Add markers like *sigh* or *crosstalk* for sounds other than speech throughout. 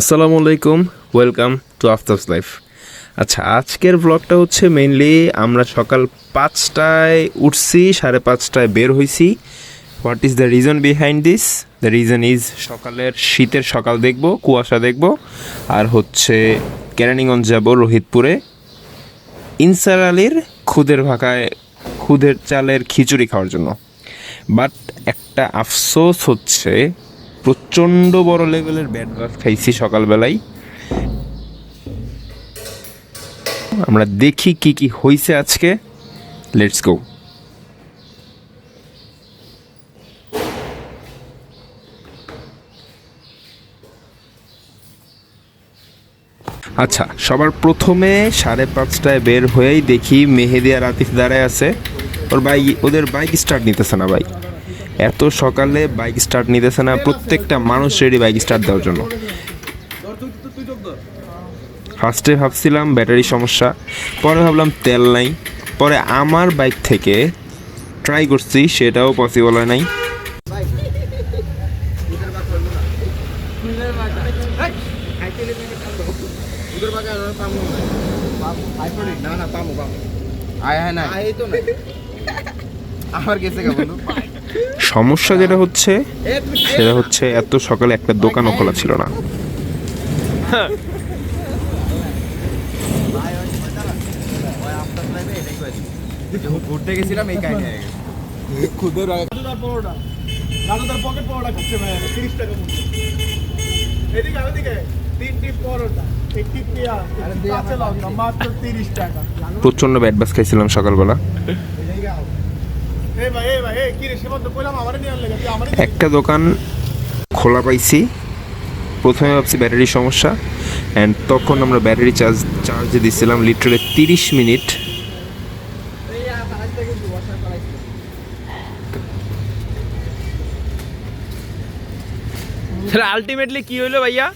আসসালামু আলাইকুম welcome to আফতাবস life আচ্ছা আজকের ব্লগটা হচ্ছে মেইনলি আমরা সকাল পাঁচটায় উঠছি, সাড়ে পাঁচটায় বের হয়েছি what is the reason behind this the reason is সকালের শীতের সকাল দেখব, কুয়াশা দেখব, আর হচ্ছে কেরানীগঞ্জ যাব রোহিতপুরে। ইনসার আলীর খুদের ভাকায় খুদের চালের খিচুড়ি খাওয়ার জন্য। বাট একটা আফসোস হচ্ছে প্রচণ্ড বড় লেভেলের ব্যাড বাস খাইছি সকালবেলায়। আমরা দেখি কি কি হয়েছে আজকে। লেটস গো আচ্ছা সবার প্রথমে সাড়ে পাঁচটায় বের হয়েই দেখি মেহেদি আর আতিফ দাঁড়ায় আছে। ওর বাইক ওদের বাইক স্টার্ট নিতেছে না ভাই। এত সকালে বাইক স্টার্ট নিতেছে না প্রত্যেকটা মানুষ রেডি বাইক স্টার্ট দেওয়ার জন্য। ফার্স্টে ভাবছিলাম ব্যাটারি সমস্যা পরে ভাবলাম তেল নাই। পরে আমার বাইক থেকে ট্রাই করছি সেটাও পসিবল হয় নাই। না না পামু পামু আয় হ্যাঁ না। এই তো না। আমার গেছে কে বন্ধু। *laughs* সমস্যা যেটা হচ্ছে সেটা হচ্ছে এত সকালে একটা দোকানও খোলা ছিল না। ঘুরতে গেছিলাম এই কাহিনী খুদের দাদুদার পকেট পরোটা খাচ্ছে ভাই তিরিশ টাকা মতো এদিকে ওদিকে তিনটি পরোটা একটি পেঁয়াজ একটি কাঁচা লঙ্কা মাত্র তিরিশ টাকা প্রচণ্ড ব্যাড বাস খাইছিলাম সকালবেলা। একটা দোকান খোলা পাইছি। প্রথমে ভাবছি ব্যাটারির সমস্যা। অ্যান্ড তখন আমরা ব্যাটারি চার্জ চার্জে দিচ্ছিলাম লিটারে তিরিশ মিনিট। তাহলে আলটিমেটলি কি হইল ভাইয়া?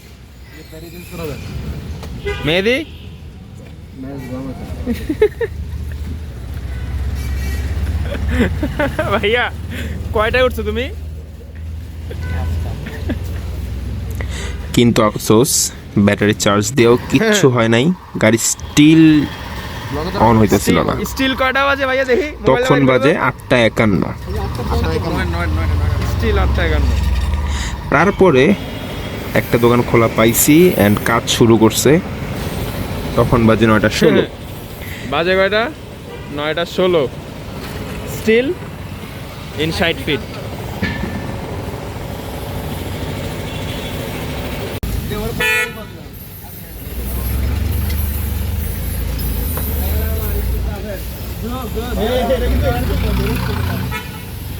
মেহেদি? *laughs* *laughs* ভাইয়া কয়টায় উঠছো তুমি? কিন্তু আফসোস ব্যাটারি চার্জ দিয়েও *laughs* কিচ্ছু হয় নাই। গাড়ি স্টিল অন হইতেছিল না। স্টিল কয়টা বাজে ভাইয়া দেখি? তখন বাজে আটটা একান্ন। স্টিল আটটা এগান্ন তারপরে একটা দোকান খোলা পাইছি অ্যান্ড কাজ শুরু করছে। তখন বাজে নয়টা ষোলো। *laughs* বাজে কয়টা? নয়টা ষোলো। স্টিল ইন ষাট ফিট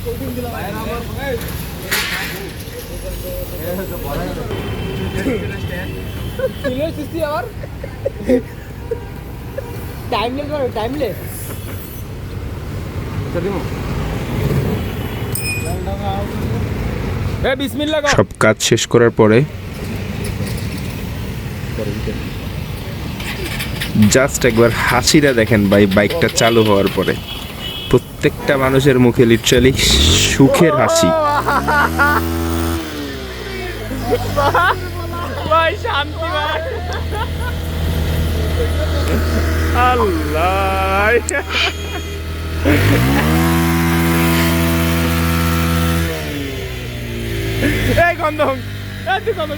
বিসমিল্লাহ কর। সব কাজ শেষ করার পরে জাস্ট একবার হাসিটা দেখেন ভাই বাইকটা চালু হওয়ার পরে। প্রত্যেকটা মানুষের মুখে লিটারালি সুখের হাসি। আল্লাহ। এই গন্ধ এই তুই গন্ধ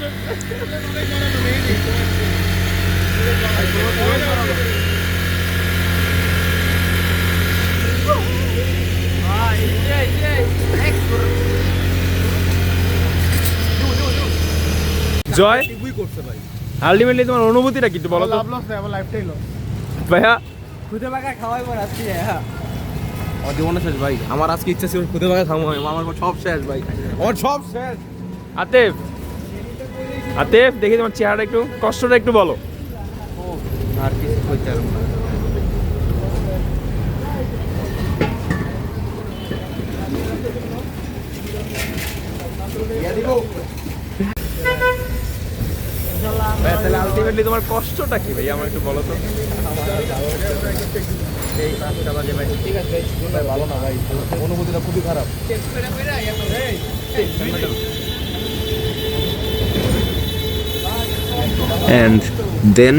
জয় আলটিমেটলি তোমার অনুভূতিটা কি একটু বলো লাভ লস আমার লাইফটাই লস ভাইয়া? খুদে বাগা খাওয়াই পর আসছি হ্যাঁ আমার জীবনে শেষ ভাই। আমার আজকে ইচ্ছা ছিল খুদে বাগা খাব আমার সব শেষ ভাই। আমার সব শেষ। আতেফ আতেফ দেখি তোমার চেহারাটা একটু কষ্টটা একটু বলো। আর কিছু করতে পারব না। তাহলে আলটিমেটলি তোমার কষ্টটা কি ভাই? আমার একটু বলো তো। অনুভূতিটা খুবই খারাপ অ্যান্ড দেন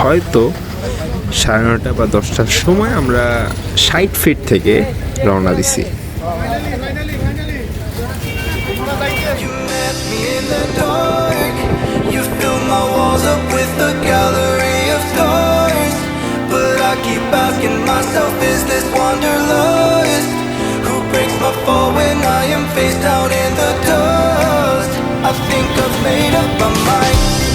হয়তো সাড়ে নটা বা দশটার সময় আমরা ষাট ফিট থেকে রওনা দিছি। Keep asking myself, is this wanderlust? Who breaks my fall when I am face down in the dust? I think I've made up my mind.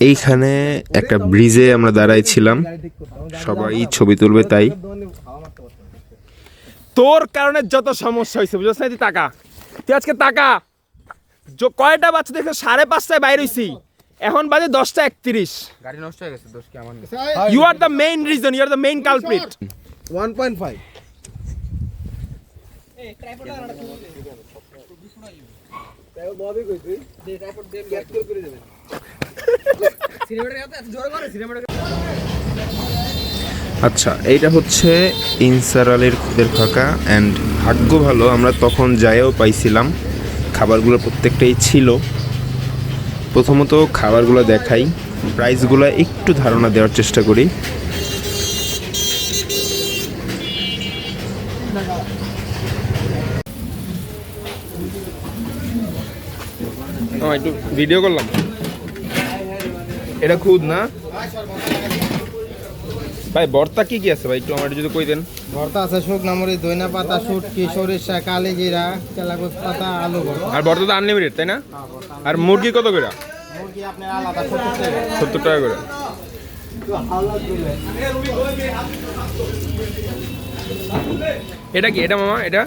এইখানে একটা ব্রিজে আমরা দাঁড়াইছিলাম। সবাই ছবি তুলবে তাই। তোর কারণে যত সমস্যা হয়েছে বুঝছ না? তুই টাকা। তুই আজকে টাকা। য- কয়টা বাচ্চা দেখে সাড়ে পাঁচটায় বাইর হইছি। এখন বাজে দশটা একত্রিশ। গাড়ি নষ্ট হয়ে গেছে দোষ কি আমার you are the main reason you are the main culprit one point five আচ্ছা এইটা হচ্ছে ইনসার আলীর খুদের ফাঁকা অ্যান্ড ভাগ্য ভালো, আমরা তখন যাইও পাইছিলাম। খাবারগুলো প্রত্যেকটাই ছিল। প্রথমত খাবারগুলো দেখাই, প্রাইসগুলো একটু ধারণা দেওয়ার চেষ্টা করি। ভিডিও করলাম। এটা খুদ না? ভাই বর্তা কি কি আছে ভাই? একটু আমার যদি কই দেন ভর্তা আছে শুকনা মরিচ দইনা পাতা শুটকি সরিষা কালি জিরা তেলাকুচ পাতা আলু ভর্তা। আর বর্তা তো আনলিমিটেড তাই না? আর মুরগি কত করে? মুরগি আপনার আলাদা সত্তর টাকা। সত্তর টাকা করে। এটা কি? এটা মামা এটা?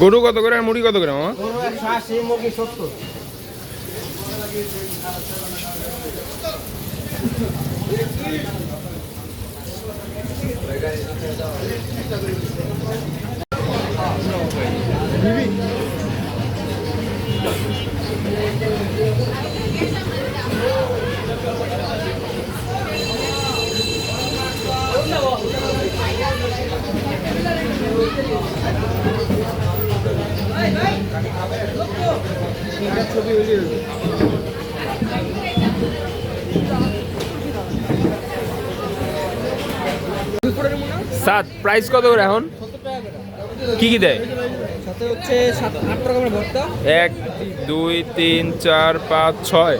গরু কত করে আর মুরগি কত করে মামা? একশো সাত প্রাইস কত করে এখন? কি কি দেয়? এক দুই তিন চার পাঁচ ছয়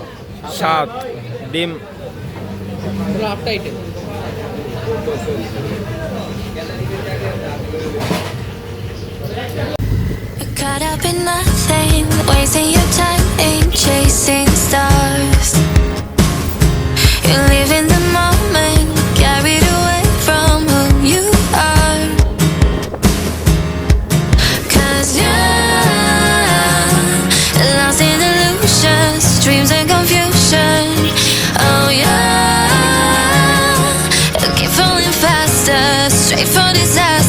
সাত ডিম। আটটা item Up in nothing, wasting your time in chasing stars. You live in the moment, carried away from who you are. Cause you're lost in illusions, dreams and confusion. Oh, yeah. You keep falling faster, straight for disaster.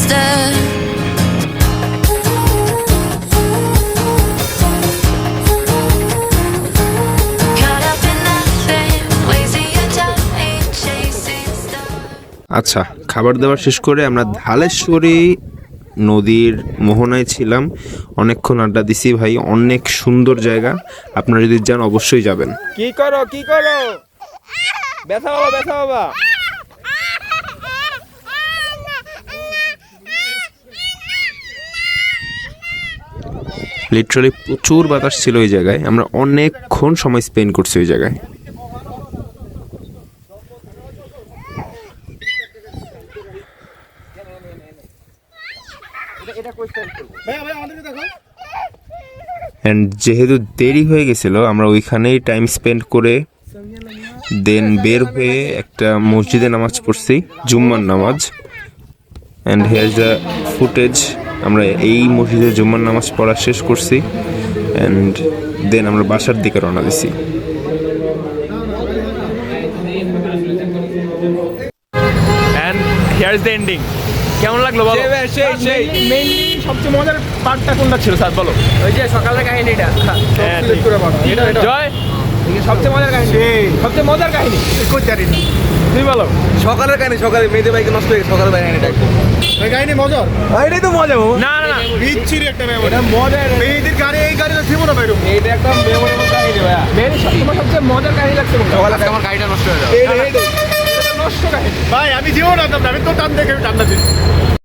আচ্ছা খাবার দাবার শেষ করে আমরা ধালেশ্বরী নদীর মোহনায় ছিলাম। অনেকক্ষণ আড্ডা দিছি ভাই অনেক সুন্দর জায়গা। আপনারা যদি যান অবশ্যই যাবেন। কি করো কি করো? ব্যথা বাবা ব্যথা বাবা। লিটারালি প্রচুর বাতাস ছিল ওই জায়গায়। আমরা অনেকক্ষণ সময় স্পেন্ড করছি ওই জায়গায়। ভাইয়া ভাই আমাদেরকে দেখো অ্যান্ড যেহেতু দেরি হয়ে গেছিল আমরা ওইখানেই টাইম স্পেন্ড করে দেন বের হয়ে একটা মসজিদে নামাজ পড়ছি জুম্মার নামাজ। অ্যান্ড হেয়ার দ্য ফুটেজ আমরা এই মসজিদে জুম্মার নামাজ পড়া শেষ করছি। অ্যান্ড দেন আমরা বাসার দিকে রওনা দিছি। And here is the ending কেমন লাগল বলো? সেই সেই। মেইনলি সবচেয়ে মজার পার্টটা কোনটা ছিল স্যার বলো? ওই যে সকালের কাহিনীটা। হ্যাঁ। জয়। সবচেয়ে মজার কাহিনী। সবচেয়ে মজার কাহিনী। জানি বলো। সকালের কাহিনী সকালে মেয়েদের বাইকে নষ্ট হয়ে গেছে সকালের কাহিনীটা। এই গাড়ি মজার? এটাই তো মজা না না বিচ্ছিরি একটা মেয়েদের গাড়ি এই গাড়িটা ছিল না বাইরে একটা মেমোরেবল কাহিনী সবচেয়ে মজার কাহিনী লাগছে? সকালে আমার গাড়িটা নষ্ট হয়ে যাবে। নষ্ট কাহিনী ভাই আমি যেও রান্না আমি তো টান দেখে টান্না দিচ্ছি।